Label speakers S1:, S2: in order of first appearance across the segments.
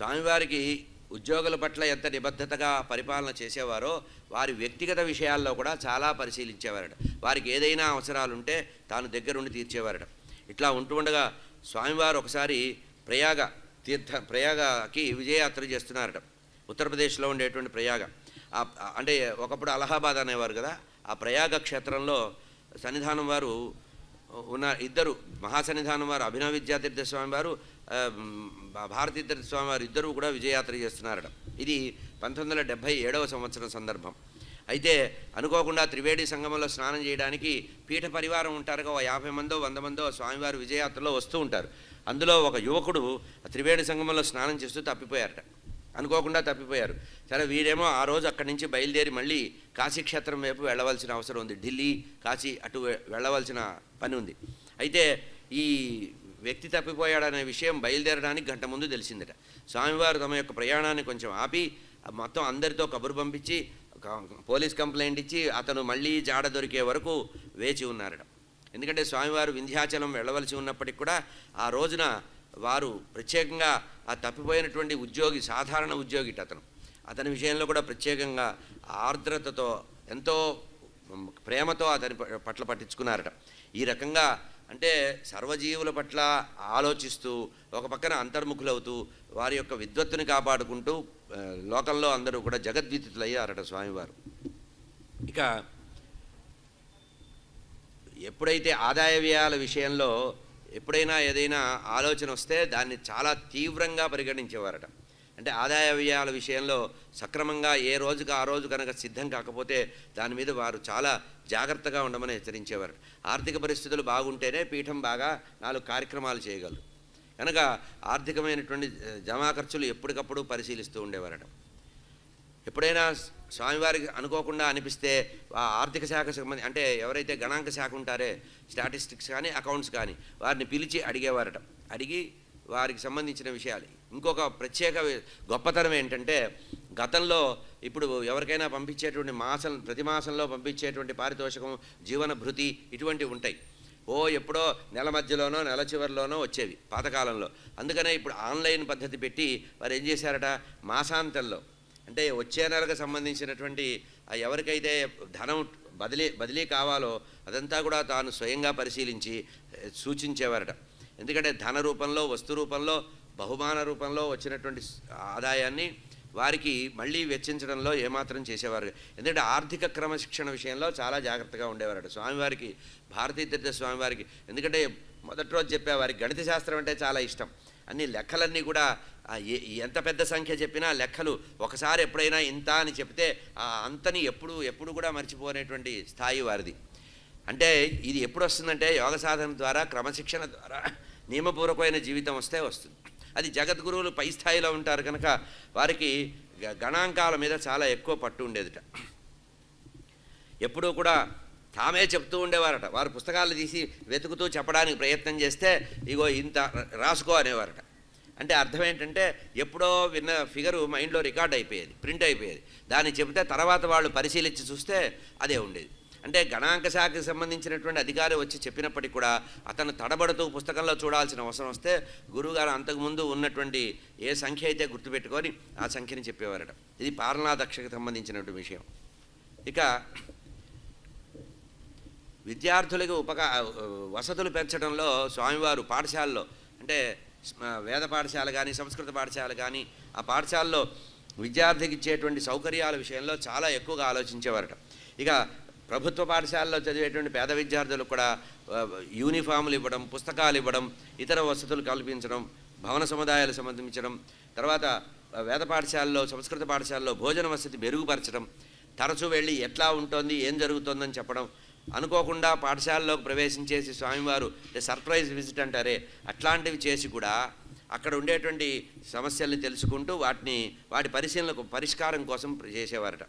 S1: స్వామివారికి ఉద్యోగుల పట్ల ఎంత నిబద్ధతగా పరిపాలన చేసేవారో వారి వ్యక్తిగత విషయాల్లో కూడా చాలా పరిశీలించేవారట. వారికి ఏదైనా అవసరాలుంటే తాను దగ్గరుండి తీర్చేవారట. ఇట్లా ఉంటూ ఉండగా స్వామివారు ఒకసారి ప్రయాగ తీర్థ ప్రయాగకి విజయయాత్ర చేస్తున్నారట. ఉత్తరప్రదేశ్లో ఉండేటువంటి ప్రయాగ. అంటే ఒకప్పుడు అలహాబాద్ అనేవారు కదా ఆ ప్రయాగ క్షేత్రంలో సన్నిధానం వారు ఉన్న ఇద్దరు మహాసన్నిధానం వారు అభినవ విద్యాతీర్థ స్వామి వారు భారతీతీర్థ స్వామి వారు ఇద్దరు కూడా విజయయాత్ర చేస్తున్నారట. ఇది పంతొమ్మిది వందల డెబ్భై ఏడవ సంవత్సరం సందర్భం. అయితే అనుకోకుండా త్రివేణి సంగమంలో స్నానం చేయడానికి పీఠ పరివారం ఉంటారుగా ఒక యాభై మందో వంద మందో స్వామివారి విజయయాత్రలో వస్తూ ఉంటారు. అందులో ఒక యువకుడు త్రివేణి సంగమంలో స్నానం చేస్తూ తప్పిపోయారట. అనుకోకుండా తప్పిపోయారు. సరే వీరేమో ఆ రోజు అక్కడి నుంచి బయలుదేరి మళ్ళీ కాశీక్షేత్రం వైపు వెళ్ళవలసిన అవసరం ఉంది. ఢిల్లీ కాశీ అటు వెళ్ళవలసిన పని ఉంది. అయితే ఈ వ్యక్తి తప్పిపోయాడనే విషయం బయలుదేరడానికి గంట ముందు తెలిసిందట. స్వామివారు తమ యొక్క ప్రయాణాన్ని కొంచెం ఆపి మొత్తం అందరితో కబురు పంపించి పోలీస్ కంప్లైంట్ ఇచ్చి అతను మళ్ళీ జాడ దొరికే వరకు వేచి ఉన్నారట. ఎందుకంటే స్వామివారు వింధ్యాచలం వెళ్ళవలసి ఉన్నప్పటికి కూడా ఆ రోజున వారు ప్రత్యేకంగా ఆ తప్పిపోయినటువంటి ఉద్యోగి సాధారణ ఉద్యోగిట అతను. అతని విషయంలో కూడా ప్రత్యేకంగా ఆర్ద్రతతో ఎంతో ప్రేమతో అతని ప- పట్ల పట్టించుకున్నారట. ఈ రకంగా అంటే సర్వజీవుల పట్ల ఆలోచిస్తూ ఒక పక్కన అంతర్ముఖులవుతూ వారి యొక్క విద్వత్తుని కాపాడుకుంటూ లోకంలో అందరూ కూడా జగద్విదితులయ్యారట స్వామివారు. ఇక ఎప్పుడైతే ఆదాయ వ్యయాల విషయంలో ఎప్పుడైనా ఏదైనా ఆలోచన వస్తే దాన్ని చాలా తీవ్రంగా పరిగణించేవారట. అంటే ఆదాయ వ్యయాల విషయంలో సక్రమంగా ఏ రోజుకు ఆ రోజు కనుక సిద్ధం కాకపోతే దాని మీద వారు చాలా జాగ్రత్తగా ఉండమని హెచ్చరించేవారు. ఆర్థిక పరిస్థితులు బాగుంటేనే పీఠం బాగా నాలుగు కార్యక్రమాలు చేయగలరు కనుక ఆర్థికమైనటువంటి జమా ఖర్చులు ఎప్పటికప్పుడు పరిశీలిస్తూ ఉండేవారట. ఎప్పుడైనా స్వామివారికి అనుకోకుండా అనిపిస్తే ఆ ఆర్థిక శాఖ సంబంధి అంటే ఎవరైతే గణాంక శాఖ ఉంటారే స్టాటిస్టిక్స్ కానీ అకౌంట్స్ కానీ వారిని పిలిచి అడిగేవారట. అడిగి వారికి సంబంధించిన విషయాలు. ఇంకొక ప్రత్యేక గొప్పతనం ఏంటంటే గతంలో ఇప్పుడు ఎవరికైనా పంపించేటువంటి మాసం ప్రతి మాసంలో పంపించేటువంటి పారితోషికం జీవన భృతి ఇటువంటివి ఉంటాయి. ఓ ఎప్పుడో నెల మధ్యలోనో నెల చివరిలోనో వచ్చేవి పాతకాలంలో. అందుకనే ఇప్పుడు ఆన్లైన్ పద్ధతి పెట్టి వారు ఏం చేశారట? మాసాంతంలో. అంటే వచ్చే నెలకు సంబంధించినటువంటి ఎవరికైతే ధనం బదిలీ బదిలీ కావాలో అదంతా కూడా తాను స్వయంగా పరిశీలించి సూచించేవారట. ఎందుకంటే ధన రూపంలో వస్తు రూపంలో బహుమాన రూపంలో వచ్చినటువంటి ఆదాయాన్ని వారికి మళ్ళీ వెచ్చించడంలో ఏమాత్రం చేసేవారు ఎందుకంటే ఆర్థిక క్రమశిక్షణ విషయంలో చాలా జాగ్రత్తగా ఉండేవారు స్వామివారికి భారతీతీర్థ స్వామివారికి. ఎందుకంటే మొదటి రోజు చెప్పేవారికి గణిత శాస్త్రం అంటే చాలా ఇష్టం. అన్ని లెక్కలన్నీ కూడా ఎంత పెద్ద సంఖ్య చెప్పినా లెక్కలు ఒకసారి ఎప్పుడైనా ఇంత అని చెప్తే ఆ అంతని ఎప్పుడు ఎప్పుడు కూడా మర్చిపోనేటువంటి స్థాయి వారిది. అంటే ఇది ఎప్పుడు వస్తుందంటే యోగ సాధన ద్వారా క్రమశిక్షణ ద్వారా నియమపూర్వకమైన జీవితం వస్తే వస్తుంది. అది జగద్గురువులు పై స్థాయిలో ఉంటారు కనుక వారికి గ- గణాంకాల మీద చాలా ఎక్కువ పట్టు ఉండేదిట. ఎప్పుడూ కూడా తామే చెప్తూ ఉండేవారట. వారు పుస్తకాలు తీసి వెతుకుతూ చెప్పడానికి ప్రయత్నం చేస్తే ఇగో ఇంత రాసుకో అనేవారట. అంటే అర్థం ఏంటంటే ఎప్పుడో విన్న ఫిగరు మైండ్లో రికార్డ్ అయిపోయేది ప్రింట్ అయిపోయేది. దాన్ని చెబితే తర్వాత వాళ్ళు పరిశీలించి చూస్తే అదే ఉండేది. అంటే గణాంక శాఖకి సంబంధించినటువంటి అధికారి వచ్చి చెప్పినప్పటికీ కూడా అతను తడబడుతూ పుస్తకంలో చూడాల్సిన అవసరం వస్తే గురువుగారు అంతకుముందు ఉన్నటువంటి ఏ సంఖ్య అయితే గుర్తుపెట్టుకొని ఆ సంఖ్యని చెప్పేవారట. ఇది పాలనాదక్షకు సంబంధించినటువంటి విషయం. ఇక విద్యార్థులకు ఉపక వసతులు పెంచడంలో స్వామివారు పాఠశాలలో అంటే వేద పాఠశాల కానీ సంస్కృత పాఠశాల కానీ ఆ పాఠశాలలో విద్యార్థికి ఇచ్చేటువంటి సౌకర్యాల విషయంలో చాలా ఎక్కువగా ఆలోచించేవారట. ఇక ప్రభుత్వ పాఠశాలలో చదివేటువంటి పేద విద్యార్థులకు కూడా ఆ, యూనిఫాములు ఇవ్వడం పుస్తకాలు ఇవ్వడం ఇతర వసతులు కల్పించడం భవన సముదాయాలు సంబంధించడం తర్వాత వేద పాఠశాలలో సంస్కృత పాఠశాలలో భోజన వసతి మెరుగుపరచడం తరచూ వెళ్ళి ఎట్లా ఉంటుంది ఏం జరుగుతుందని చెప్పడం అనుకోకుండా పాఠశాలలోకి ప్రవేశించేసి స్వామివారు సర్ప్రైజ్ విజిట్ అంటారే అట్లాంటివి చేసి కూడా అక్కడ ఉండేటువంటి సమస్యల్ని తెలుసుకుంటూ వాటిని వాటి పరిశీలనకు పరిష్కారం కోసం చేసేవారట.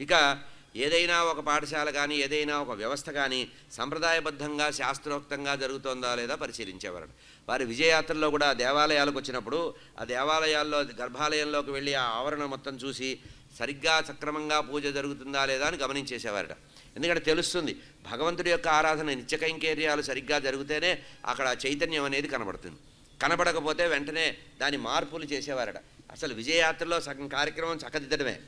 S1: ఇక ఏదైనా ఒక పాఠశాల కానీ ఏదైనా ఒక వ్యవస్థ కానీ సంప్రదాయబద్ధంగా శాస్త్రోక్తంగా జరుగుతుందా లేదా పరిశీలించేవారు. వారి విజయయాత్రలో కూడా దేవాలయాలకు వచ్చినప్పుడు ఆ దేవాలయాల్లో గర్భాలయంలోకి వెళ్ళి ఆ ఆవరణ మొత్తం చూసి సరిగ్గా సక్రమంగా పూజ జరుగుతుందా లేదా అని గమనించేసేవారట. ఎందుకంటే తెలుస్తుంది భగవంతుడి యొక్క ఆరాధన నిత్యకైంకర్యాలు సరిగ్గా జరిగితేనే అక్కడ చైతన్యం అనేది కనబడుతుంది. కనబడకపోతే వెంటనే దాని మార్పులు చేసేవారట. అసలు విజయయాత్రలో సగం కార్యక్రమం చక్కదిద్దడమే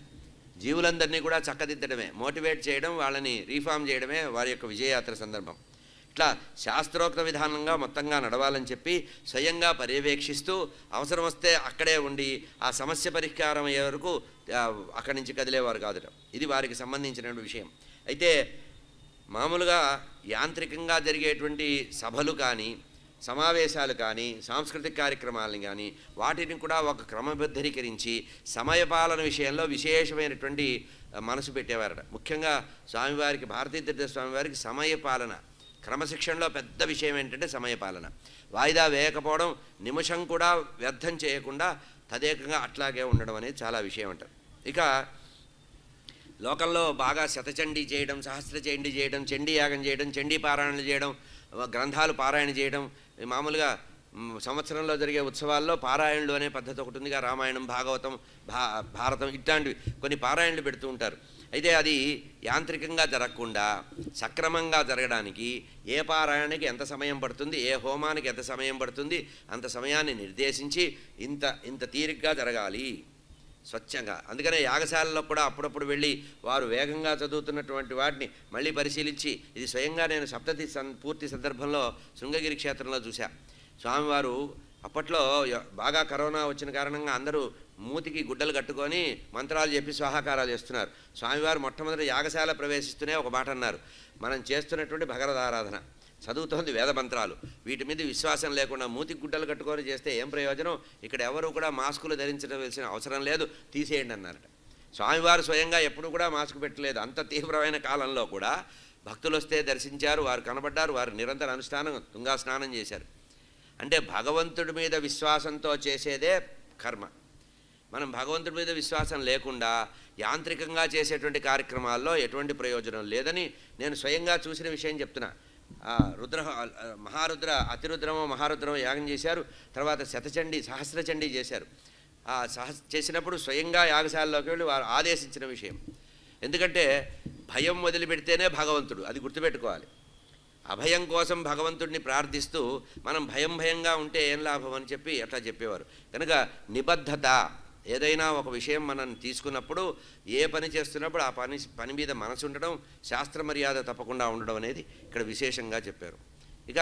S1: జీవులందరినీ కూడా చక్కదిద్దడమే మోటివేట్ చేయడం వాళ్ళని రీఫార్మ్ చేయడమే వారి యొక్క విజయయాత్ర సందర్భం. ఇట్లా శాస్త్రోక్త విధానంగా మొత్తంగా నడవాలని చెప్పి స్వయంగా పర్యవేక్షిస్తూ అవసరం వస్తే అక్కడే ఉండి ఆ సమస్య పరిష్కారం అయ్యే వరకు అక్కడి నుంచి కదిలేవారు కాదుట. ఇది వారికి సంబంధించిన విషయం. అయితే మామూలుగా యాంత్రికంగా జరిగేటువంటి సభలు కానీ సమావేశాలు కానీ సాంస్కృతిక కార్యక్రమాలను కానీ వాటిని కూడా ఒక క్రమబద్ధీకరించి సమయపాలన విషయంలో విశేషమైనటువంటి మనసు పెట్టేవారట. ముఖ్యంగా స్వామివారికి భారతీయ స్వామివారికి సమయపాలన క్రమశిక్షణలో పెద్ద విషయం ఏంటంటే సమయపాలన వాయిదా వేయకపోవడం నిమిషం కూడా వ్యర్థం చేయకుండా తదేకంగా అట్లాగే ఉండడం అనేది చాలా విషయం అంటారు ఇక లోకంలో బాగా శతచండీ చేయడం సహస్ర చండీ చేయడం చండీ యాగం చేయడం చండీ పారాయణలు చేయడం గ్రంథాలు పారాయణ చేయడం మామూలుగా సంవత్సరంలో జరిగే ఉత్సవాల్లో పారాయణలు అనే పద్ధతి ఒకటి ఉందిగా రామాయణం భాగవతం భా భారతం ఇట్లాంటివి కొన్ని పారాయణలు పెడుతూ ఉంటారు. అయితే అది యాంత్రికంగా జరగకుండా సక్రమంగా జరగడానికి ఏ పారాయణకి ఎంత సమయం పడుతుంది ఏ హోమానికి ఎంత సమయం పడుతుంది అంత సమయాన్ని నిర్దేశించి ఇంత ఇంత తీరిగ్గా జరగాలి. స్వచ్ఛంగా. అందుకనే యాగశాలలో కూడా అప్పుడప్పుడు వెళ్ళి వారు వేగంగా చదువుతున్నటువంటి వాటిని మళ్ళీ పరిశీలించి ఇది స్వయంగా నేను సప్తతి పూర్తి సందర్భంలో శృంగగిరి క్షేత్రంలో చూశా. స్వామివారు అప్పట్లో బాగా కరోనా వచ్చిన కారణంగా అందరూ మూతికి గుడ్డలు కట్టుకొని మంత్రాలు చెప్పి స్వాహాకారాలు చేస్తున్నారు. స్వామివారు మొట్టమొదటి యాగశాల ప్రవేశిస్తూనే ఒక మాట అన్నారు. మనం చేస్తున్నటువంటి భగవద్ ఆరాధన చదువుతోంది వేద మంత్రాలు. వీటి మీద విశ్వాసం లేకుండా మూతికి గుడ్డలు కట్టుకొని చేస్తే ఏం ప్రయోజనం? ఇక్కడ ఎవరు కూడా మాస్కులు ధరించవలసిన అవసరం లేదు. తీసేయండి అన్నారట. స్వామివారు స్వయంగా ఎప్పుడు కూడా మాస్క్ పెట్టలేదు. అంత తీవ్రమైన కాలంలో కూడా భక్తులు వస్తే దర్శించారు వారు కనబడ్డారు వారు నిరంతర అనుష్ఠానం తుంగా స్నానం చేశారు. అంటే భగవంతుడి మీద విశ్వాసంతో చేసేదే కర్మ. మనం భగవంతుడి మీద విశ్వాసం లేకుండా యాంత్రికంగా చేసేటువంటి కార్యక్రమాల్లో ఎటువంటి ప్రయోజనం లేదని నేను స్వయంగా చూసిన విషయం చెప్తున్నా. రుద్ర మహారుద్ర అతిరుద్రమో మహారుద్రమో యాగం చేశారు. తర్వాత శతచండి సహస్రచండి చేశారు. ఆ సహస్ చేసినప్పుడు స్వయంగా యాగశాలలోకి వెళ్ళి వారు ఆదేశించిన విషయం. ఎందుకంటే భయం వదిలిపెడితేనే భగవంతుడు అది గుర్తుపెట్టుకోవాలి. అభయం కోసం భగవంతుడిని ప్రార్థిస్తూ మనం భయం భయంగా ఉంటే ఏం లాభం అని చెప్పి అట్లా చెప్పేవారు. కనుక నిబద్ధత ఏదైనా ఒక విషయం మనం తీసుకున్నప్పుడు ఏ పని చేస్తున్నప్పుడు ఆ పని పని మీద మనసు ఉండడం శాస్త్ర మర్యాద తప్పకుండా ఉండడం అనేది ఇక్కడ విశేషంగా చెప్పారు. ఇక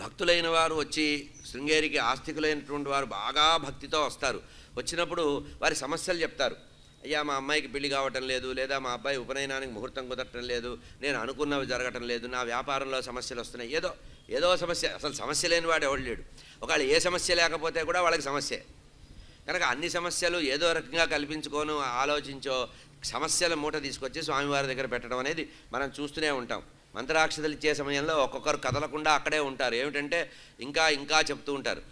S1: భక్తులైన వారు వచ్చి శృంగేరికి ఆస్తికులైనటువంటి వారు బాగా భక్తితో వస్తారు. వచ్చినప్పుడు వారి సమస్యలు చెప్తారు. అయ్యా మా అమ్మాయికి పెళ్ళి కావటం లేదు లేదా మా అబ్బాయి ఉపనయనానికి ముహూర్తం కుదరటం లేదు నేను అనుకున్నవి జరగటం లేదు నా వ్యాపారంలో సమస్యలు వస్తున్నాయి. ఏదో ఏదో సమస్య అసలు సమస్య లేని వాడు ఎవడు లేడు. ఒకవేళ ఏ సమస్య లేకపోతే కూడా వాళ్ళకి సమస్యే. కనుక అన్ని సమస్యలు ఏదో రకంగా కల్పించుకోను ఆలోచించో సమస్యల మూట తీసుకొచ్చి స్వామివారి దగ్గర పెట్టడం అనేది మనం చూస్తూనే ఉంటాం. మంత్రాక్షతలు ఇచ్చే సమయంలో ఒక్కొక్కరు కదలకుండా అక్కడే ఉంటారు. ఏమిటంటే ఇంకా ఇంకా చెప్తూ ఉంటారు.